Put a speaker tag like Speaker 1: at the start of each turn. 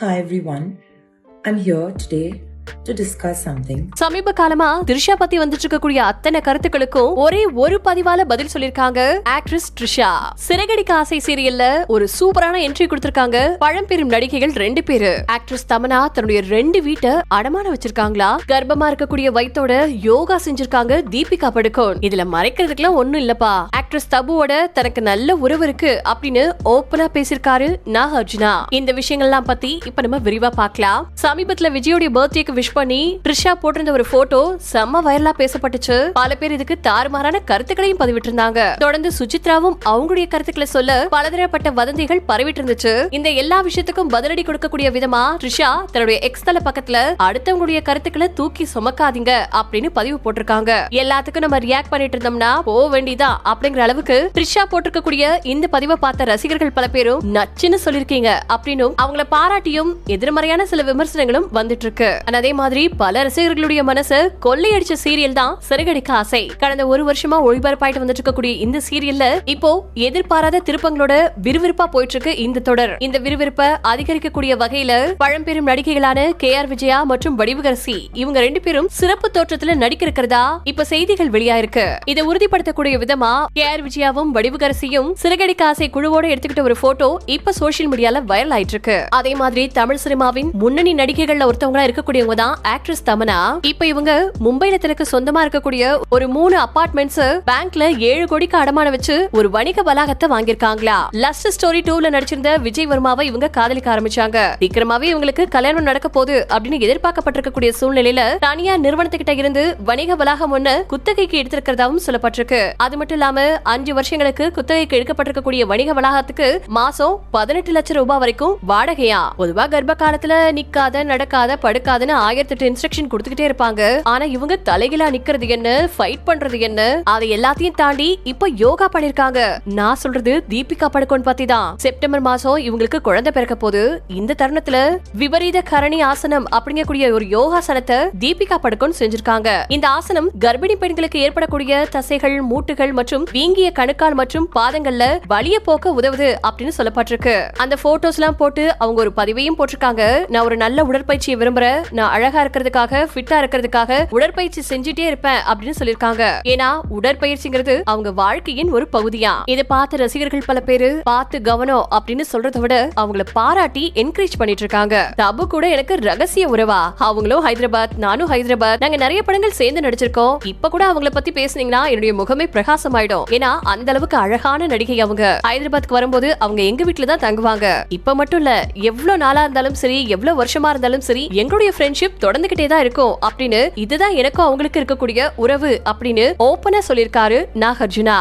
Speaker 1: Hi everyone, I'm here today to discuss something
Speaker 2: சமீப காலமா த்ரிஷா பத்தி வந்துட்டு இருக்கக்கூடிய அத்தனை கருத்துக்களுக்கும் ஒரே ஒரு பதிவால பதில் சொல்லிருக்காங்க ஆக்ட்ரஸ் த்ரிஷா. சிறகடிக்க ஆசை சீரியல்ல ஒரு சூப்பரான என்ட்ரி கொடுத்திருக்காங்க. பழம்பெரும் நடிகைகள் ரெண்டு பேரு. ஆக்ட்ரஸ் தமனா தன்னுடைய ரெண்டு வீட்டை அடமான வச்சிருக்காங்களா? கர்ப்பமா இருக்கக்கூடிய வயித்தோட யோகா செஞ்சிருக்காங்க தீபிகா படுகோன். இதுல மறைக்கிறதுக்குலாம் ஒண்ணும் இல்லப்பா. ஆக்ட்ரஸ் தபுவோட தனக்கு நல்ல உறவு இருக்கு அப்படின்னு ஓப்பனா பேசியிருக்காரு நாகார்ஜுனா. இந்த விஷயங்கள்லாம் பத்தி இப்ப நம்ம விரிவா பார்க்கலாம். சமீபத்துல விஜயோடைய பர்த்டேக்கு விஷ் பண்ணி த்ரிஷா போட்டிருந்த ஒரு போட்டோ செம்ம வைரலா பேசப்பட்டுச்சு. பல பேர் இதுக்கு தாறுமாறான கருத்துக்களையும் பதிவிட்டு இருந்தாங்க தொடர்ந்து சுஜித்ராவும் அவங்களுடைய கருத்துக்களை சொல்ல பலதரப்பட்ட வதந்திகள் பரவிட்டு இருந்துச்சு இந்த எல்லா விஷயத்துக்கும் பதிலடி கொடுக்கக்கூடிய விதமா த்ரிஷா தன்னுடைய எக்ஸ் தல பக்கத்துல அடுத்தவங்களுடைய கருத்துக்களை தூக்கி சுமக்காதீங்க அப்படின்னு பதிவு போட்டிருக்காங்க. எல்லாத்துக்கும் நம்ம ரியாக்ட் பண்ணிட்டு இருந்தோம்னா போக வேண்டியதா அப்படிங்கிற அளவுக்கு த்ரிஷா போட்டிருக்கக்கூடிய இந்த பதிவை பார்த்த ரசிகர்கள் பல பேரும் நச்சுன்னு சொல்லிருக்கீங்க அப்படின்னும் அவங்கள பாராட்டியும் எதிர்மறையான சில விமர்சனங்களும் வந்துட்டு இருக்கு. ஆனா அதே மாதிரி பல ரசிகர்களுடைய மனசு கொள்ளையடிச்ச சீரியல் தான் சிறகடிக்க ஆசை. கடந்த ஒரு வருஷமா ஒளிபரப்பாயிட்டு வந்துட்டு இருக்கக்கூடிய இந்த சீரியல்ல இப்போ எதிர்பாராத திருப்பங்களோட விறுவிறுப்பா போயிட்டு இருக்கு இந்த தொடர். இந்த விறுவிறுப்ப அதிகரிக்கக்கூடிய வகையில பழம்பெரும் நடிகைகளான கே ஆர் விஜயா மற்றும் வடிவுகரசி இவங்க ரெண்டு பேரும் சிறப்பு தோற்றத்துல நடிக்கிறதா இப்ப செய்திகள் வெளியாயிருக்கு. இதை உறுதிப்படுத்தக்கூடிய விதமா கே ஆர் விஜயாவும் வடிவுகரசியும் சிறகடிக்க ஆசை குழுவோட எடுத்துக்கிட்ட ஒரு போட்டோ இப்ப சோசியல் மீடியால வைரல் ஆயிட்டு இருக்கு அதே மாதிரி தமிழ் சினிமாவின் முன்னணி நடிகைகள்ல ஒருத்தவங்களா இருக்கக்கூடியவங்க தான் ஆக்ட்ரஸ் தமனா. இப்ப இவங்க மும்பைல தனக்கு சொந்தமா இருக்கக்கூடிய ஒரு மூணு அபார்ட்மெண்ட்ஸ் பேங்க்ல ஏழு கோடிக்கு அடமான வச்சு ஒரு வணிக வளாகத்தை வாங்கியிருக்காங்களா. லஸ்ட் ஸ்டோரி டூல நடிச்சிருந்த விஜய் வர்மாவை இவங்க காதலிக்க ஆரம்பிச்சாங்க. சீக்கிரமாவே இவங்களுக்கு கல்யாணம் நடக்க போகுது அப்படின்னு எதிர்பார்க்கப்பட்டிருக்கக்கூடிய சூழ்நிலையில தனியா நிறுவனத்துக்கிட்ட இருந்து வணிக வளாகம் ஒண்ணு குத்தகைக்கு எடுத்திருக்கிறதாவும் சொல்லப்பட்டிருக்கு. அது மட்டும் இல்லாம அஞ்சு வருஷங்களுக்கு குத்தகைக்கு எடுக்கப்பட்டிருக்கக்கூடிய வணிக வளாகத்துக்கு மாசம் பதினெட்டு லட்சம் ரூபாய் வரைக்கும் வாடகையா? பொதுவா கர்ப்ப காலத்துல நிக்காத நடக்காத படுக்காதுன்னு ஆயிரத்தி எட்டு இன்ஸ்ட்ரக்ஷன் கொடுத்துக்கிட்டே இருப்பாங்க. ஆனா இவங்க தலைகிலா நிக்கிறது என்ன? ஃபைட் பண்றது என்ன? அதை எல்லாத்தையும் தாண்டி இப்ப யோகா பண்ணிருக்காங்க. நான் சொல்றது தீபிகா படுகோன் பத்தி தான். செப்டம்பர் மாசம் இவங்களுக்கு குழந்தை பிறக்க போது இந்த தருணத்துல விபரீத கரணி ஆசனம் அப்படிங்கக்கூடிய ஒரு யோகாசனத்தை தீபிகா படுகோன் செஞ்சிருக்காங்க. இந்த ஆசனம் கர்ப்பிணி பெண்களுக்கு ஏற்படக்கூடிய தசைகள் மூட்டுகள் மற்றும் வீங்கிய கணுக்கால் மற்றும் பாதங்கள்ல வலிய போக்க உதவுது அப்படின்னு சொல்லப்பட்டிருக்கு. அந்த போட்டோஸ் எல்லாம் போட்டு அவங்க ஒரு பதிவையும் போட்டிருக்காங்க. நான் ஒரு நல்ல உடற்பயிற்சியை விரும்புறேன். நான் அழகா இருக்கிறதுக்காக ஃபிட்டா இருக்கிறதுக்காக உடற்பயிற்சி செஞ்சுட்டே இருப்பேன் அப்படின்னு சொல்லிருக்காங்க ஏன்னா உடற்பயிற்சிங்கிறது அவங்க வாழ்க்கையின் ஒரு பகுதியா? இதை பார்த்து ரசிகர்கள் பல பேரு பார்த்து கவனம் அப்படின்னு சொல்றதை விட அவங்கள பாராட்டி என்கரேஜ் பண்ணிட்டு இருக்காங்க. தபு கூட எனக்கு ரகசிய உறவா? அவங்களும் ஹைதராபாத் நானும் ஹைதராபாத். நாங்க நிறைய படங்கள் சேர்ந்து நடிச்சிருக்கோம். இப்ப கூட அவங்கள பத்தி பேசுனீங்கன்னா என்னுடைய முகமே பிரகாசமாயிடும். ஏன்னா அந்த அளவுக்கு அழகான நடிகை அவங்க. ஹைதராபாத்க்கு வரும்போது அவங்க எங்க வீட்டுல தான் தங்குவாங்க. இப்ப மட்டும் இல்ல எவ்வளவு நாளா இருந்தாலும் சரி எவ்வளவு வருஷமா இருந்தாலும் சரி எங்களுடைய ஃப்ரெண்ட்ஷிப் தொடர்ந்துகிட்டே தான் இருக்கும் அப்படின்னு இதுதான் எனக்கும் அவங்களுக்கு இருக்கக்கூடிய உறவு அப்படின்னு ஓப்பனா சொல்லியிருக்காரு நாகார்ஜுனா.